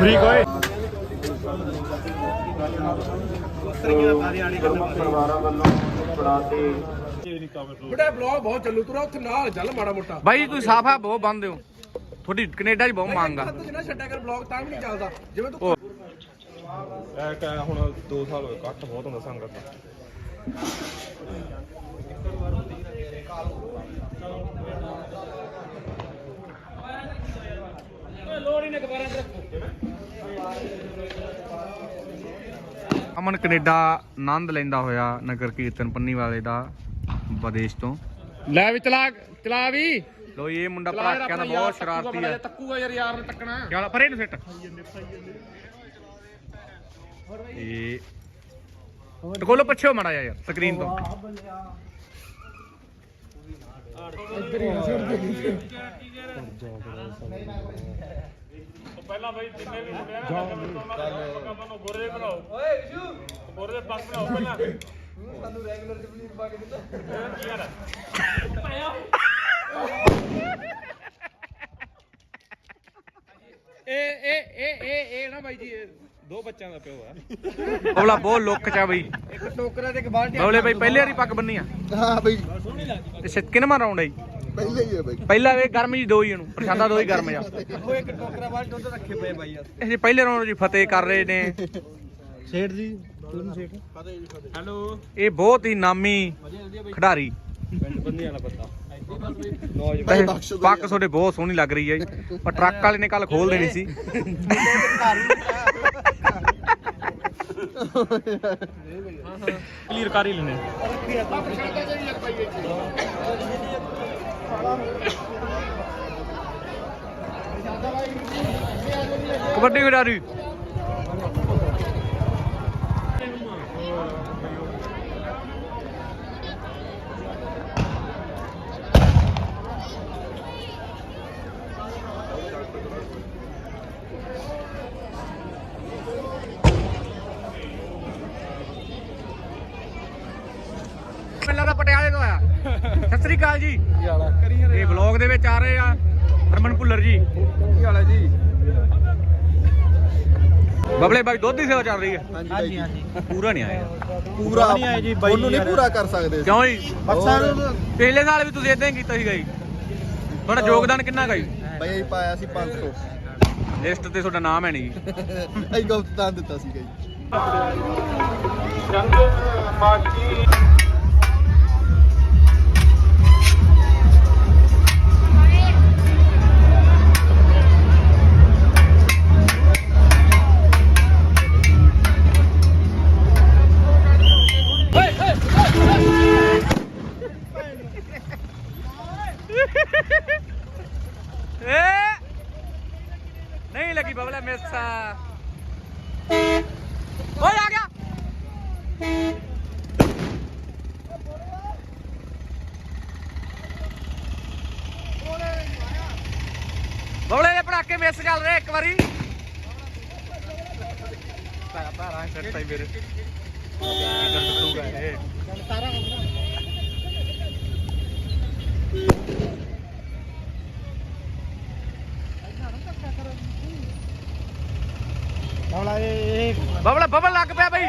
ਬਰੀਕ ਓਏ। ਪਰਿਵਾਰਾਂ ਵੱਲੋਂ ਬਣਾਤੇ ਬੜਾ ਬਲੌਗ ਬਹੁਤ ਚੱਲੂ ਤੁਰਾ ਉੱਥੇ ਨਾਲ ਚੱਲ ਮਾੜਾ ਮੋਟਾ। ਬਾਈ ਤੁਸੀਂ ਸਾਫਾ ਬਹੁਤ ਬੰਦੇ ਹੋ ਤੁਹਾਡੀ ਕੈਨੇਡਾ 'ਚ ਬਹੁਤ ਮੰਗ ਆ। ਤੂੰ ਜਿਹੜਾ ਛੱਡਿਆ ਕਰ ਬਲੌਗ ਤਾਂ ਵੀ ਨਹੀਂ ਚੱਲਦਾ। ਜਿਵੇਂ ਤੂੰ ਇਹ ਕਹਿ ਹੁਣ 2 ਸਾਲ ਹੋਏ ਕੱਟ ਬਹੁਤ ਹੁੰਦਾ ਸੰਗਤ ਦਾ। ਅਮਨ ਕੈਨੇਡਾ ਆਨੰਦ ਲੈਂਦਾ ਹੋਇਆ ਨਗਰ ਕੀਰਤਨ ਪੰਨੀ ਵਾਲੇ ਦਾ ਵਿਦੇਸ਼ ਤੋਂ। ਲੈ ਵੀ ਚਲਾ ਚਲਾ ਵੀ। ਲੋ ਇਹ ਮੁੰਡਾ ਭੜਾਕਿਆਂ ਦਾ ਬਹੁਤ ਸ਼ਰਾਰਤੀ ਹੈ। ਤੱਕੂਗਾ ਯਾਰ ਯਾਰ ਨੇ ਤੱਕਣਾ। ਚੱਲ ਪਰੇ ਨੂੰ ਸਿੱਟ ਇਹ ਟਕੋਲੋ ਪਿੱਛੇ ਮੜਾ ਯਾਰ ਸਕਰੀਨ ਤੋਂ। ਇਹ ਇਹ ਇਹ ਇਹ ਇਹ ਨਾ ਬਾਈ ਜੀ ਦੋ ਬੱਚਿਆਂ ਦਾ ਪਿਓ ਆ। ਬਬਲਾ ਬਹੁਤ ਲੁੱਕ ਚ ਆ ਬਈ। ਇੱਕ ਟੋਕਰਾ ਤੇ ਇੱਕ ਬਾਲਟੀ ਬਬਲੇ ਬਈ ਪਹਿਲੇ ਵਾਰੀ ਪੱਗ ਬੰਨੀ ਆ। ਹਾਂ ਬਈ। ਤੇ ਸਿੱਤ ਕਿਨਵਾਂ ਰਾਉਂਡ ਆਈ। ਪਹਿਲੇ ਹੀ ਬਈ। ਪਹਿਲਾ ਵੇ ਗਰਮ ਜੀ ਦੋ ਹੀ ਇਹਨੂੰ ਪ੍ਰਸ਼ਾਦਾ ਦੋ ਹੀ ਗਰਮ ਜਾ ਉਹ ਇੱਕ ਟੋਕਰਾ ਬਾਲਟੀ ਉੱਤੇ ਰੱਖੇ ਪਏ ਬਾਈ ਯਾਰ ਇਹ ਜੀ ਪਹਿਲੇ ਰਾਉਂਡ ਜੀ ਫਤਿਹ ਕਰ ਰਹੇ ਨੇ। ਸੇਠ ਜੀ ਤੁਹਾਨੂੰ ਸੇਠ? ਹੈਲੋ। ਇਹ ਬਹੁਤ ਹੀ ਨਾਮੀ ਖਿਡਾਰੀ। ਪਿੰਡ ਬੰਨੀ ਵਾਲਾ ਪਤਾ ਪੱਗ ਤੁਹਾਡੇ ਬਹੁਤ ਸੋਹਣੀ ਲੱਗ ਰਹੀ ਹੈ ਜੀ। ਪਰ ਟਰੱਕ ਵਾਲੇ ਨੇ ਕੱਲ ਖੋਲ ਦੇਣੀ ਸੀ। ਕਲੀਅਰ ਕਰ ਹੀ ਲੈਨੇ ਕਬੱਡੀ ਖਿਡਾਰੀ ਮੈਨੂੰ ਲੱਗਦਾ ਪਟਿਆਲੇ ਤੋਂ ਆਇਆ ਸਤਿ ਸ੍ਰੀ ਅਕਾਲ ਜੀ। ਇਹ ਵਲੌਗ ਦੇ ਵਿੱਚ ਆ ਰਹੇ ਆ ਹਰਮਨ ਭੁੱਲਰ ਜੀ। ਕੀ ਹਾਲ ਹੈ ਜੀ। ਬਬਲੇ ਬਾਈ ਦੁੱਧ ਦੀ ਸੇਵਾ ਚੱਲ ਰਹੀ ਹੈ। ਹਾਂਜੀ ਹਾਂਜੀ ਪੂਰਾ ਨਹੀਂ ਆਇਆ। ਪੂਰਾ ਉਹਨੂੰ ਨਹੀਂ ਪੂਰਾ ਕਰ ਸਕਦੇ। ਕਿਉਂ ਜੀ? ਪਿਛਲੇ ਸਾਲ ਵੀ ਤੁਸੀਂ ਇਦਾਂ ਹੀ ਕੀਤਾ ਸੀਗਾ ਜੀ। ਤੁਹਾਡਾ ਯੋਗਦਾਨ ਕਿੰਨਾ ਗਾ ਜੀ? ਬਈ ਪਾਇਆ ਸੀ 500 ਲਿਸਟ ਤੇ ਤੁਹਾਡਾ ਨਾਮ ਹੈ ਨਹੀਂ ਜੀ। ਅਸੀਂ ਗਲਤ ਦਿੱਤਾ ਸੀਗਾ ਜੀ। ਏ! ਨਹੀਂ ਲੱਗੀ ਬਬਲੇ ਮਿਸ ਓਏ ਆ ਗਿਆ! ਬਬਲੇ ਦੇ ਪੜਾਕੇ ਮਿਸ ਚੱਲ ਰਹੇ ਇੱਕ ਵਾਰੀ। ਤਾਰਾ ਤਾਰਾ ਸੱਟ ਪਈ ਮੇਰੇ। ਇਧਰ ਟੁੱਟੂਗਾ ਇਹ ਬਬਲੇ ਬਬਲ ਲੱਗ ਪਿਆ ਬਈ।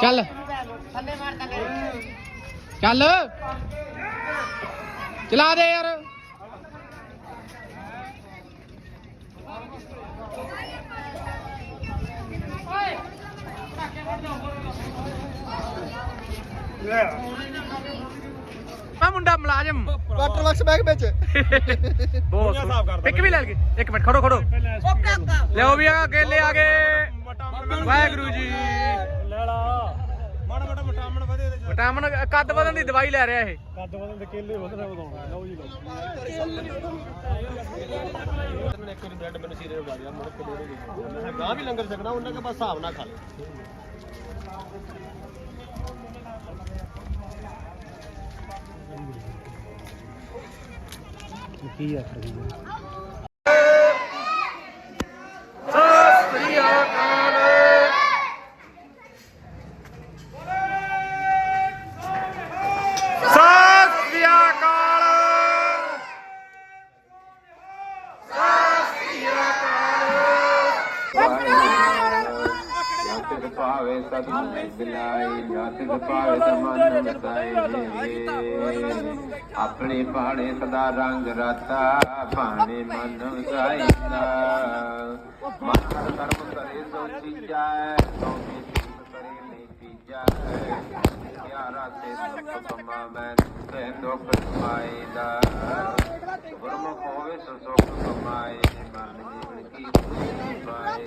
ਚੱਲ। ਚੱਲ। ਚਲਾ ਦੇ ਯਾਰ। ਆ ਮੁੰਡਾ ਮੁਲਾਜ਼ਮ। ਵਾਟਰ ਬਾਕਸ ਬੈਗ ਵਿੱਚ। ਬਹੁਤ ਇੱਕ ਵੀ ਲੈ ਲਗੇ ਇੱਕ ਮਿੰਟ ਖੜੋ ਖੜੋ। ਲਿਓ ਵੀ ਆ ਕੇਲੇ ਆ ਗਏ। ਵਾਹਿਗੁਰੂ ਜੀ। ਮਾੜਾ ਮਾੜਾ ਵਿਟਾਮਿਨ ਵਧੇ ਦੇ ਵਿਟਾਮਿਨ ਕੱਦ ਵਧਣ ਦੀ ਦਵਾਈ ਲੈ ਰਿਹਾ ਇਹ। ਕੱਦ ਵਧਣ ਦੇ ਕੇਲੇ ਵਧਣਾ ਵਧਾਉਣਾ। ਲਓ ਜੀ ਲਓ ਇੱਕ ਵਾਰੀ ਬ੍ਰੈਡ ਮੈਨੂੰ ਸੀਰੇ ਉਡਾ ਦਿਆ ਮੁੜ ਕੇ ਦੇ ਦੇ ਮੈਂ ਗਾਂ ਵੀ ਲੰਗਰ ਛਕਣਾ ਉਹਨਾਂ ਕੇ ਬਸ ਹਿਸਾਬ ਨਾਲ ਖਾ ਲੈ। ਸ੍ਰੀ ਅਕਾਲ ਸਤਿ ਸ੍ਰੀ ਅਕਾਲ ਭਾਵੇ ਪਾਵੇ ਸਤ ਬਿਲਾਈ ਜਤ ਪਾਵੇ ਤਮਨ ਮਸਾਈ ਆਪਣੇ ਪਹਾੜੇ ਸਦਾ ਰੰਗ ਰਾਤਾ, ਭਾਣੇ ਮਨ ਵਸਾਈਦਾ ਮਨ ਕਰਮ ਕਰੇ ਸੋ ਚੀਜਾ ਸੋਮੀ ਕਰੇ ਨਹੀਂ ਤੀਜਾ। ਯਾਰਾ ਤੇ ਸੁਖ ਕਮਾ ਮੈਂ ਤੇ ਦੁਖ ਪਾਈਦਾ ਗੁਰਮੁਖ ਹੋਵੇ ਸੋ ਸੁਖ ਕਮਾਏ ਮਨ ਜੀਵਨ ਕੀ ਪਾਏ।